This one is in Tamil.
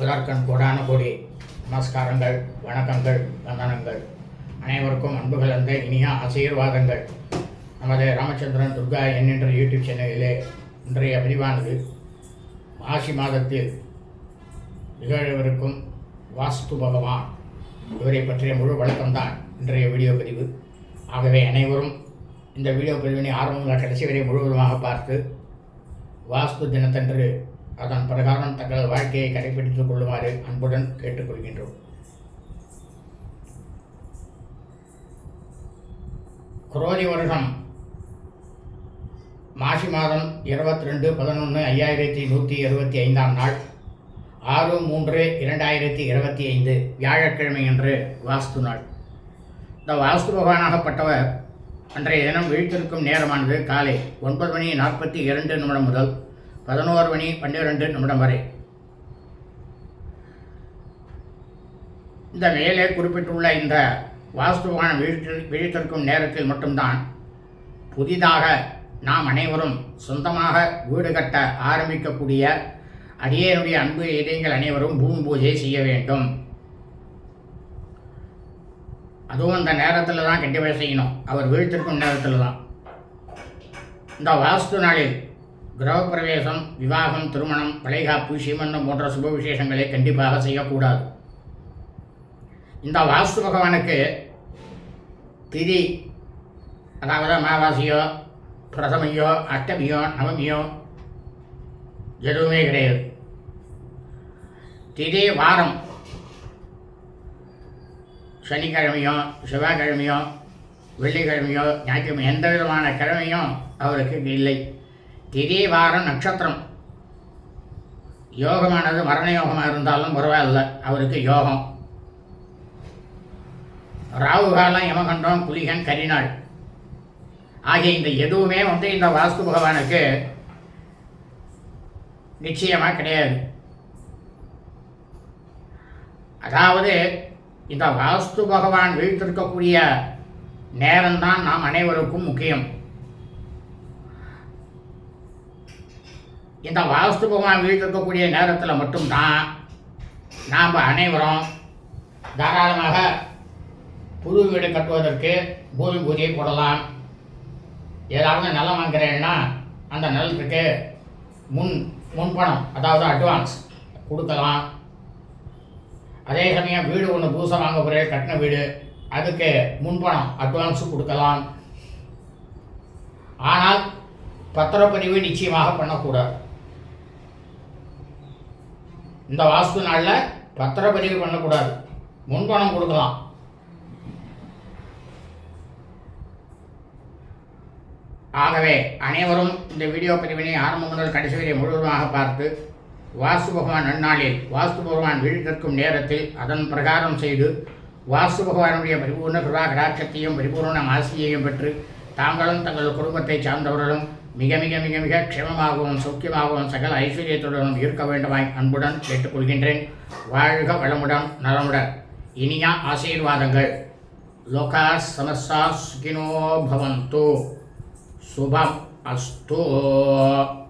முதற்கண் கோடான கோடி நமஸ்காரங்கள் வணக்கங்கள் வந்தனங்கள். அனைவருக்கும் அன்பு கலந்த இனிய ஆசீர்வாதங்கள். நமது ராமச்சந்திரன் துர்கா என் என்ற யூடியூப் சேனலிலே இன்றைய பதிவானது மாசி மாதத்தில் நிகழவிருக்கும் வாஸ்து பகவான். இவரை பற்றிய முழு வழக்கம்தான் இன்றைய வீடியோ பதிவு. ஆகவே அனைவரும் இந்த வீடியோ பதிவினை ஆரம்பம் கடைசி வரை முழுவதுமாக பார்த்து வாஸ்து தினத்தன்று அதன் பிரகாரம் தங்கள் வாழ்க்கையை கடைபிடித்துக் கொள்ளுமாறு அன்புடன் கேட்டுக்கொள்கின்றோம். குரோதி வருஷம். மாசி மாதம் இருபத்தி ரெண்டு பதினொன்று ஐயாயிரத்தி நூற்றி இருபத்தி ஐந்தாம் நாள். ஆறு மூன்று இரண்டாயிரத்தி இருபத்தி ஐந்து வியாழக்கிழமை அன்று வாஸ்து நாள். இந்த வாஸ்து பகவானாகப்பட்டவர் அன்றைய தினம் விழித்திருக்கும் நேரமானது காலை ஒன்பது மணி நாற்பத்தி இரண்டு நிமிடம் முதல் பதினோரு மணி பன்னிரெண்டு நிமிடம் வரை. இந்த மேலே குறிப்பிட்டுள்ள இந்த வாஸ்துவான விழித்து விழித்திருக்கும் நேரத்தில் மட்டும்தான் புதிதாக நாம் அனைவரும் சொந்தமாக வீடு கட்ட ஆரம்பிக்கக்கூடிய அடியேனுடைய அன்பு இதயங்கள் அனைவரும் பூமி பூஜை செய்ய வேண்டும். அதுவும் அந்த நேரத்தில் தான் கண்டிப்பாக செய்யணும். அவர் வீழ்த்திருக்கும் நேரத்தில் தான் இந்த வாஸ்து நாளில் கிரகப்பிரவேசம் விவாகம் திருமணம் வளைகாப்பு சீமந்தம் போன்ற சுப விசேஷங்களை கண்டிப்பாக செய்யக்கூடாது. இந்த வாஸ்து பகவானுக்கு திதி அதாவது அமாவாசையோ பிரதமையோ அஷ்டமியோ நவமியோ எதுவுமே கிடையாது. திதி வாரம். சனிக்கிழமையோ செவ்வாய்க்கிழமையோ வெள்ளிக்கிழமையோ ஞாயிற்றுக்கிழமை எந்த விதமான கிழமையும் அவருக்கு இல்லை. திதி வாரம் நட்சத்திரம். யோகமானது மரண யோகமாக இருந்தாலும் பரவாயில்ல அவருக்கு யோகம். ராகு காலம் யமகண்டம் குலிகன் கரிநாள். ஆகிய இந்த எதுவுமே வந்து இந்த வாஸ்து பகவானுக்கு நிச்சயமாக கிடையாது. அதாவது இந்த வாஸ்து பகவான் வீழ்த்திருக்கக்கூடிய நேரம்தான் நாம் அனைவருக்கும் முக்கியம். இந்த வாஸ்து பகவான் வீழ்த்திருக்கக்கூடிய நேரத்தில் மட்டும்தான் நாம் அனைவரும் தாராளமாக புது வீடு கட்டுவதற்கு பூமி பூஜையை போடலாம். ஏதாவது நிலம் வாங்குறேன்னா அந்த நிலத்துக்கு முன் முன்பணம் அதாவது அட்வான்ஸ் கொடுக்கலாம். அதே சமயம் வீடு ஒன்று புதுசாக வாங்க போகிற கட்டின வீடு அதுக்கு முன்பணம் அட்வான்ஸு கொடுக்கலாம். ஆனால் பத்திரப்பதிவு நிச்சயமாக பண்ணக்கூடாது. இந்த வாஸ்து நாளில் பத்திரப்பதிவு பண்ணக்கூடாது. முன்பணம் கொடுக்கலாம். ஆகவே அனைவரும் இந்த வீடியோ பதிவினை ஆரம்பம் முதல் கடைசி வரை முழுவதுமாக பார்த்து வாஸ்து பகவான் நன்னாளில் வாஸ்து பகவான் விழித்திருக்கும் நேரத்தில் அதன் பிரகாரம் செய்து வாஸ்து பகவானுடைய பரிபூர்ண கிருபா கடாட்சத்தையும் பரிபூர்ண ஆசியையும் பெற்று தாங்களும் தங்கள் குடும்பத்தை சார்ந்தவர்களும் மிக மிக மிக மிக க்ஷமமாகவும் சௌக்கியமாகவும் சகல ஐஸ்வர்யத்துடனும் இருக்க வேண்டுமாய் அன்புடன் கேட்டுக்கொள்கின்றேன். வாழ்க வளமுடன் நலமுடன். இனிய ஆசீர்வாதங்கள். லோகா சமஸ்தா சுகினோ பவந்தோ. சுபம் அஸ்தோ.